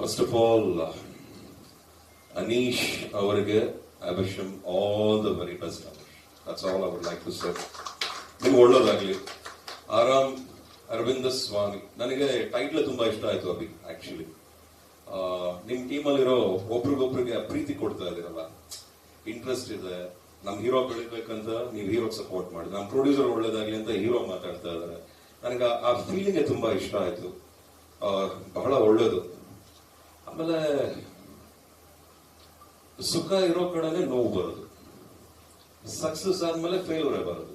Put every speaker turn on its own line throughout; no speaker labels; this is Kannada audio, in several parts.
ಫಸ್ಟ್ ಆಫ್ ಆಲ್ ಅನೀಶ್ ಅವರಿಗೆ I wish all the very best that's all hour like to sir ನೀವು ಒಳ್ಳೆಯದಾಗಲಿ ಆರಾಮ್, ಅರವಿಂದ ಸ್ವಾಮಿ. ನನಗೆ ಟೈಟ್ಲ್ ತುಂಬಾ ಇಷ್ಟ ಆಯಿತು ಅಭಿ ಆಕ್ಚುಲಿ ನಿಮ್ಮ ಟೀಮಲ್ಲಿರೋ ಒಬ್ರಿಗೊಬ್ರಿಗೆ ಪ್ರೀತಿ ಕೊಡ್ತಾ ಇದ್ದೀರಲ್ಲ. ಇಂಟ್ರೆಸ್ಟ್ ಇದೆ. ನಮ್ಮ ಹೀರೋ ಬೆಳಿಬೇಕಂತ ನೀವು ಹೀರೋ ಸಪೋರ್ಟ್ ಮಾಡಿ. ನಮ್ಮ ಪ್ರೊಡ್ಯೂಸರ್ ಒಳ್ಳೇದಾಗಲಿ ಅಂತ ಹೀರೋ ಮಾತಾಡ್ತಾ ಇದ್ದಾರೆ. ನನಗೆ ಆ ಫೀಲಿಂಗ್ ತುಂಬಾ ಇಷ್ಟ ಆಯ್ತು. ಬಹಳ ಒಳ್ಳೇದು. ಆಮೇಲೆ ಸುಖ ಇರೋ ಕಡೆಗೆ ನೋವು ಬರೋದು. ಸಕ್ಸಸ್ ಆದ್ಮೇಲೆ ಫೇಲ್ಯೂರ್ ಬರೋದು.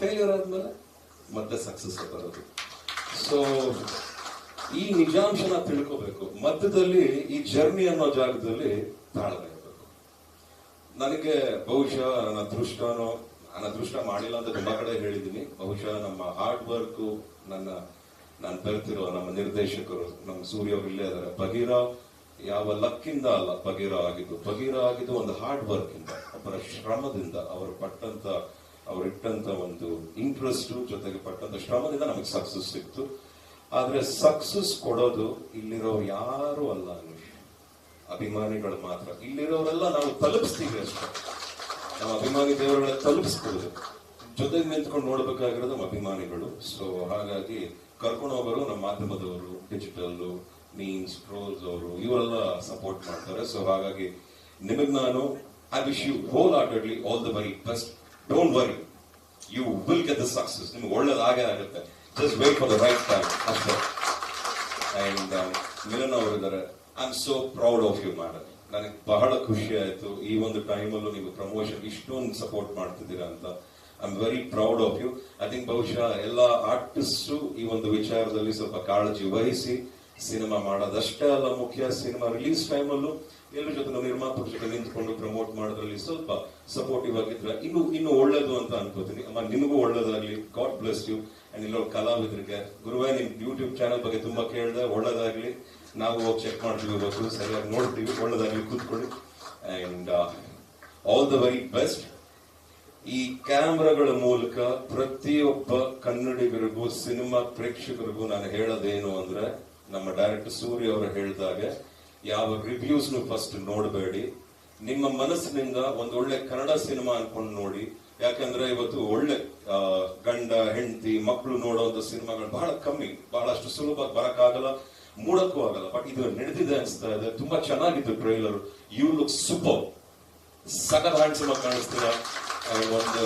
ಫೇಲ್ಯೂರ್ ಆದ್ಮೇಲೆ ಮತ್ತೆ ಸಕ್ಸಸ್ ಬರೋದು. ಸೊ ಈ ನಿಜಾಂಶನ ತಿಳ್ಕೋಬೇಕು. ಮಧ್ಯದಲ್ಲಿ ಈ ಜರ್ನಿ ಅನ್ನೋ ಜಾಗದಲ್ಲಿ ತಾಳ್ಮೆ ಇರಬೇಕು. ನನಗೆ ಬಹುಶಃ ನನ್ನ ಅದೃಷ್ಟನೋ, ನನ್ನ ಅದೃಷ್ಟ ಮಾಡಿಲ್ಲ ಅಂತ ತುಂಬಾ ಕಡೆ ಹೇಳಿದ್ದೀನಿ. ಬಹುಶಃ ನಮ್ಮ ಹಾರ್ಡ್ ವರ್ಕ್ ನನ್ನ, ನಾನು ಬೆರೆತಿರೋ ನಮ್ಮ ನಿರ್ದೇಶಕರು, ನಮ್ಮ ಸೂರ್ಯ ಇಲ್ಲೇ ಅದರ ಬಗೀರಾವ್ ಯಾವ ಲಕ್ಕಿಂದ ಅಲ್ಲ ಬಗೀರ ಆಗಿದ್ದು. ಬಗೀರ ಆಗಿದ್ದು ಒಂದು ಹಾರ್ಡ್ ವರ್ಕ್ ಇಂದ ಒಬ್ಬರ ಶ್ರಮದಿಂದ, ಅವರು ಪಟ್ಟಂತ, ಅವರು ಇಟ್ಟಂತ ಒಂದು ಇಂಟ್ರೆಸ್ಟ್ ಜೊತೆಗೆ ಪಟ್ಟಂತ ಶ್ರಮದಿಂದ ನಮಗೆ ಸಕ್ಸಸ್ ಸಿಕ್ತು. ಆದ್ರೆ ಸಕ್ಸಸ್ ಕೊಡೋದು ಇಲ್ಲಿರೋ ಯಾರು ಅಲ್ಲ ಅಭಿಮಾನಿಗಳು ಮಾತ್ರ. ಇಲ್ಲಿರೋರೆಲ್ಲ ನಾವು ತಲುಪಿಸ್ತೀವಿ ಅಷ್ಟೇ. ನಮ್ಮ ಅಭಿಮಾನಿ ದೇವರುಗಳ ತಲುಪಿಸ್ಬೋದು ಜೊತೆಗೆ ನಿಂತ್ಕೊಂಡು ನೋಡ್ಬೇಕಾಗಿರೋದು ಅಭಿಮಾನಿಗಳು. ಸೊ ಹಾಗಾಗಿ ಕರ್ಕೊಂಡು ಹೋಗೋರು ನಮ್ಮ ಮಾಧ್ಯಮದವರು ಡಿಜಿಟಲ್ ಮೀನ್ಸ್ ಪ್ರೋಸ್ ಅವರು ಇವರೆಲ್ಲ ಸಪೋರ್ಟ್ ಮಾಡ್ತಾರೆ. ಸೊ ಹಾಗಾಗಿ ನಿಮಗೆ ನಾನು I wish you whole heartedly all the very best don't worry you will get the success ನಿಮ್ಗೆ ಒಳ್ಳೇದಾಗೇ ಆಗುತ್ತೆ. Just wait for the right time ಅಷ್ಟೇ. ಅಂಡ್ ಮಿಲನ್ ಅವರಿದ್ದಾರೆ. I am so proud of you madam ನನಗೆ ಬಹಳ ಖುಷಿ ಆಯಿತು. ಈ ಒಂದು ಟೈಮಲ್ಲೂ ನೀವು ಪ್ರಮೋಷನ್ ಇಷ್ಟೊಂದು ಸಪೋರ್ಟ್ ಮಾಡ್ತಿದ್ದೀರಾ ಅಂತ. I am very proud of you I think ಬಹುಶಃ ಎಲ್ಲ ಆರ್ಟಿಸ್ಟು ಈ ಒಂದು ವಿಚಾರದಲ್ಲಿ ಸ್ವಲ್ಪ ಕಾಳಜಿ ವಹಿಸಿ ಸಿನಿಮಾ ಮಾಡೋದಷ್ಟೇ ಅಲ್ಲ ಮುಖ್ಯ ಸಿನಿಮಾ ರಿಲೀಸ್ ಟೈಮಲ್ಲೂ ಎಲ್ಲರ ಜೊತೆ ನಾವು ನಿರ್ಮಾಪಕರ ಜೊತೆ ನಿಂತ್ಕೊಂಡು ಪ್ರಮೋಟ್ ಮಾಡೋದ್ರಲ್ಲಿ ಸ್ವಲ್ಪ ಸಪೋರ್ಟಿವ್ ಆಗಿದ್ರೆ ಇನ್ನು ಇನ್ನು ಒಳ್ಳೇದು ಅಂತ ಅನ್ಕೋತೀನಿ. ಅಮ್ಮ, ನಿಮಗೂ ಒಳ್ಳೇದಾಗ್ಲಿ. ಗಾಡ್ ಬ್ಲೆಸ್ ಯು ಅಂಡ್ ಇಲ್ಲೋ ಕಲಾವಿದರಿಗೆ, ಗುರುವೇ, ನಿಮ್ ಯೂಟ್ಯೂಬ್ ಚಾನಲ್ ಬಗ್ಗೆ ತುಂಬಾ ಕೇಳಿದೆ ಒಳ್ಳೇದಾಗ್ಲಿ. ನಾವು ಹೋಗಿ ಚೆಕ್ ಮಾಡ್ತೀವಿ ಇವತ್ತು. ಸರಿಯಾಗಿ ನೋಡ್ತೀವಿ. ಒಳ್ಳೇದಾಗ್ಲಿ ಕೂತ್ಕೊಳ್ಳಿ. And all the very best ಈ ಕ್ಯಾಮ್ರಾಗಳ ಮೂಲಕ ಪ್ರತಿಯೊಬ್ಬ ಕನ್ನಡಿಗರಿಗೂ, ಸಿನಿಮಾ ಪ್ರೇಕ್ಷಕರಿಗೂ ನಾನು ಹೇಳೋದೇನು ಅಂದ್ರೆ ನಮ್ಮ ಡೈರೆಕ್ಟರ್ ಸೂರ್ಯ ಅವರು ಹೇಳಿದಾಗೆ, ಯಾವ ರಿವ್ಯೂಸ್ ಫಸ್ಟ್ ನೋಡಬೇಡಿ. ನಿಮ್ಮ ಮನಸ್ಸಿನಿಂದ ಒಂದು ಒಳ್ಳೆ ಕನ್ನಡ ಸಿನಿಮಾ ಅನ್ಕೊಂಡು ನೋಡಿ. ಯಾಕಂದ್ರೆ ಇವತ್ತು ಒಳ್ಳೆ ಗಂಡ, ಹೆಂಡತಿ ಮಕ್ಕಳು ನೋಡುವಂತ ಸಿನಿಮಾಗಳು ಬಹಳ ಕಮ್ಮಿ. ಬಹಳಷ್ಟು ಸುಲಭ ಬರಕ್ಕಾಗಲ್ಲ, ಮೂಡಕ್ಕೂ ಆಗಲ್ಲ. ಬಟ್ ಇದು ನಡೆದಿದೆ ಅನಿಸ್ತಾ ಇದೆ. ತುಂಬಾ ಚೆನ್ನಾಗಿತ್ತು ಟ್ರೈಲರ್ ಯು ಲುಕ್ ಸೂಪರ್ ಸಖತ್ ಹ್ಯಾಂಡ್ಸಮ್ ಕಾಣಿಸ್ತೀರ ಒಂದು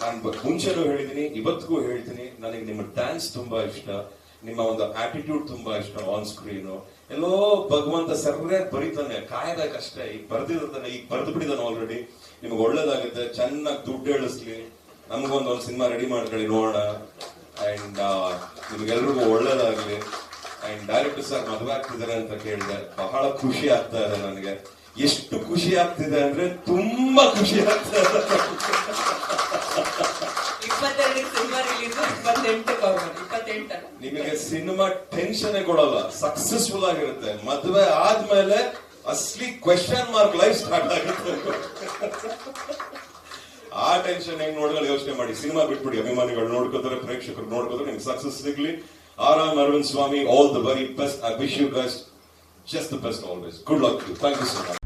ನಾನು ಮುಂಚೆನೂ ಹೇಳಿದ್ದೀನಿ, ಇವತ್ತಿಗೂ ಹೇಳ್ತೀನಿ. ನನಗೆ ನಿಮ್ಮ ಡ್ಯಾನ್ಸ್ ತುಂಬಾ ಇಷ್ಟ. ನಿಮ್ಮ ಒಂದು ಆಟಿಟ್ಯೂಡ್ ತುಂಬಾ ಇಷ್ಟ ಆನ್ ಸ್ಕ್ರೀನ್ ಎಲ್ಲೋ ಭಗವಂತ ಸರಿಯಾಗಿ ಬರೀತಾನೆ ಕಷ್ಟ ಈಗ ಬರ್ದಿರ್ತಾನೆ ಈಗ ಬರ್ದು ಬಿಡಿದಾನೆ ಆಲ್ರೆಡಿ ನಿಮ್ಗೆ ಒಳ್ಳೇದಾಗುತ್ತೆ, ಚೆನ್ನಾಗಿ ದುಡ್ಡು ಹೇಳಿಸ್ಲಿ. ನಮಗೊಂದು ಒಂದು ಸಿನಿಮಾ ರೆಡಿ ಮಾಡ್ಕೊಳ್ಳಿ, ನೋಡೋಣ. ಅಂಡ್ ನಿಮ್ಗೆಲ್ರಿಗೂ ಒಳ್ಳೇದಾಗ್ಲಿ. ಅಂಡ್ ಡೈರೆಕ್ಟರ್ ಸರ್ ಮದುವೆ ಆಗ್ತಿದ್ದಾರೆ ಅಂತ ಕೇಳಿದೆ. ಬಹಳ ಖುಷಿ ಆಗ್ತಾ ಇದೆ ನನಗೆ. ಎಷ್ಟು ಖುಷಿ ಆಗ್ತಿದೆ ಅಂದ್ರೆ ತುಂಬಾ ಖುಷಿ ಆಗ್ತಾ ಇದೆ
ಇಪ್ಪತ್ತೆರಡು ಸಿನಿಮಾ ರಿಲೀಸ್ ಇಪ್ಪತ್ತೆಂಟು ಇಪ್ಪತ್ತೆಂಟಲ್ಲ
ನಿಮಗೆ ಸಿನಿಮಾ ಟೆನ್ಷನ್ ಕೊಡಲ್ಲ ಸಕ್ಸಸ್ಫುಲ್ ಆಗಿರುತ್ತೆ. ಮದುವೆ ಆದ್ಮೇಲೆ ಅಸ್ಲಿ ಕ್ವೆಶನ್ ಮಾರ್ಕ್ ಲೈಫ್ ಸ್ಟಾರ್ಟ್ ಆಗುತ್ತೆ. ಆ ಟೆನ್ಷನ್ ಹೆಂಗ್ ನೋಡಿದ್ರೆ ಯೋಚನೆ ಮಾಡಿ. ಸಿನಿಮಾ ಬಿಟ್ಬಿಡಿ, ಅಭಿಮಾನಿಗಳು ನೋಡ್ಕೋತಾರೆ, ಪ್ರೇಕ್ಷಕರು ನೋಡ್ಕೋತಾರೆ, ನಿಮ್ಗೆ ಸಕ್ಸಸ್ ಸಿಗ್ಲಿ. Aaram Aravind Swamy all the very best I wish you best just the best always good luck you thank you so much